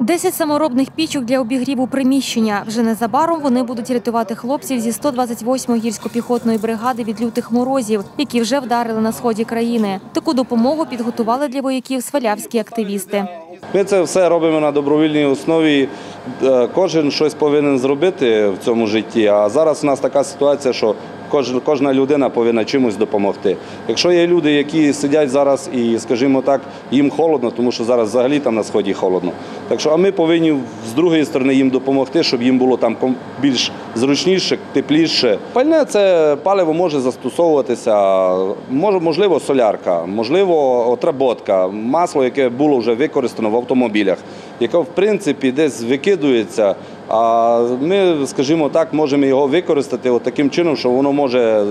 Десять саморобних пічок для обігріву приміщення. Вже незабаром вони будуть рятувати хлопців зі 128-ї гірсько-піхотної бригади від лютих морозів, які вже вдарили на сході країни. Таку допомогу підготували для вояків свалявські активісти. Ми це все робимо на добровільній основі. Е, Кожен щось повинен зробити в цьому житті. А зараз у нас така ситуація, що кожна людина повинна чимось допомогти. Якщо є люди, які сидять зараз і, скажімо так, їм холодно, тому що зараз взагалі там на сході холодно. Так що, а ми повинні з другої сторони їм допомогти, щоб їм було там більш зручніше, тепліше. Пальне це паливо може застосовуватися, можливо, солярка, можливо, отработка, масло, яке було вже використано в автомобілях, яке в принципі десь викидується. А ми, скажімо так, можемо його використати от таким чином, що воно може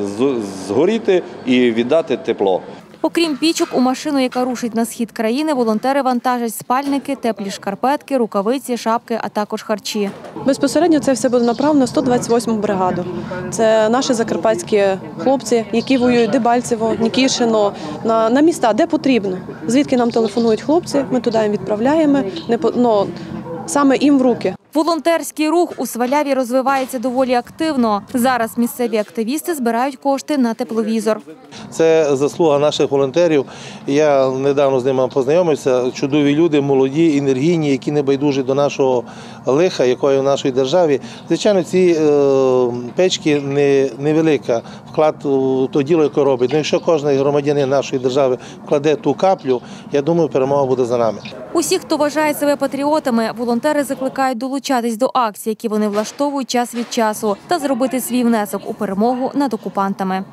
згоріти і віддати тепло. Окрім пічок, у машину, яка рушить на схід країни, волонтери вантажать спальники, теплі шкарпетки, рукавиці, шапки, а також харчі. Безпосередньо це все буде направлено 128 бригаду. Це наші закарпатські хлопці, які воюють Дебальцево, Нікішино, на, на міста, де потрібно. Звідки нам телефонують хлопці, ми туди їм відправляємо. Не ну, саме їм в руки. Волонтерський рух у Сваляві розвивається доволі активно. Зараз місцеві активісти збирають кошти на тепловізор. Це заслуга наших волонтерів. Я недавно з ними познайомився. Чудові люди, молоді, енергійні, які не байдужі до нашого лиха, якої в нашій державі. Звичайно, ці е, печки не, невелика вклад у то діло, яке робить. Ну, якщо кожен громадянин нашої держави вкладе ту каплю, я думаю, перемога буде за нами. Усі, хто вважає себе патріотами, волонтери закликають долучатись до акцій, які вони влаштовують час від часу, та зробити свій внесок у перемогу над окупантами.